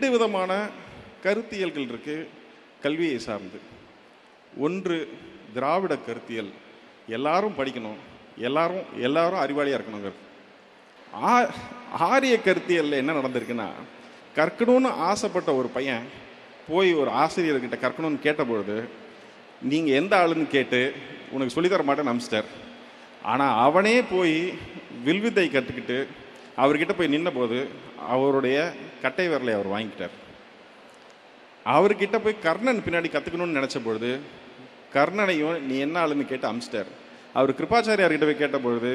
ரெண்டு விதமான கருத்தியல்கள் இருக்குது கல்வியை சார்ந்து. ஒன்று திராவிட கருத்தியல். எல்லாரும் படிக்கணும். எல்லாரும் எல்லாரும் அறிவாளியாக இருக்கணுங்கிறது. ஆ ஆரிய கருத்தியலில் என்ன நடந்திருக்குன்னா கற்கணும்னு ஆசைப்பட்ட ஒரு பையன் போய் ஒரு ஆசிரியர்கிட்ட கற்கணும்னு கேட்டபொழுது நீங்கள் எந்த ஆளுன்னு கேட்டு உனக்கு சொல்லித்தர மாட்டேன்னு அமிச்சிட்டார் ஆனால் அவனே போய் வில்வித்தை கற்றுக்கிட்டு அவர்கிட்ட போய் நின்னபோது அவருடைய கட்டை விரலை அவர் வாங்கிக்கிட்டார். அவர்கிட்ட போய் கர்ணன் பின்னாடி கற்றுக்கணும்னு நினச்ச பொழுது கர்ணனையும் நீ என்ன ஆளுன்னு கேட்டு அமிச்சிட்டார். அவர் கிருபாச்சாரியார்கிட்ட போய் கேட்ட பொழுது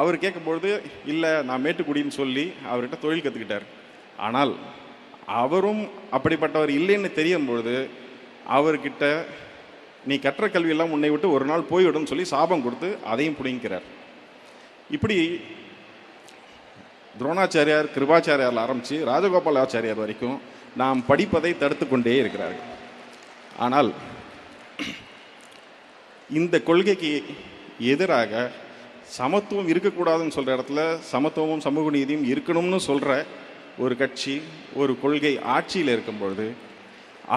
அவர் கேட்கும்பொழுது இல்லை நான் மேட்டுக்குடின்னு சொல்லி அவர்கிட்ட தொழில் கற்றுக்கிட்டார் ஆனால் அவரும் அப்படிப்பட்டவர் இல்லைன்னு தெரியும் பொழுது அவர்கிட்ட நீ கற்ற கல்வியெல்லாம் உன்னை விட்டு ஒரு நாள் போய்விடும்னு சொல்லி சாபம் கொடுத்து அதையும் பிடிங்கிறார் இப்படி துரோணாச்சாரியார் கிருபாச்சாரியாரில் ஆரம்பித்து ராஜகோபாலாச்சாரியார் வரைக்கும் நாம் படிப்பதை தடுத்து கொண்டே இருக்கிறார்கள். ஆனால் இந்த கொள்கைக்கு எதிராக சமத்துவம் இருக்கக்கூடாதுன்னு சொல்கிற இடத்துல சமத்துவமும் சமூக நீதியும் இருக்கணும்னு சொல்கிற ஒரு கட்சி ஒரு கொள்கை ஆட்சியில் இருக்கும் பொழுது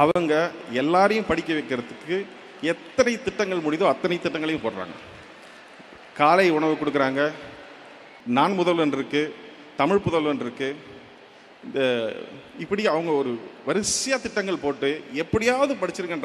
அவங்க எல்லாரையும் படிக்க வைக்கிறதுக்கு எத்தனை திட்டங்கள் முடியுதோ அத்தனை திட்டங்களையும் போடுறாங்க. காலை உணவு கொடுக்குறாங்க நான் முதல்வன் இருக்குது தமிழ் புதல்வன் இருக்கு. இந்த இப்படி அவங்க ஒரு வரிசையாக திட்டங்கள் போட்டு எப்படியாவது படிச்சிருக்கன்ற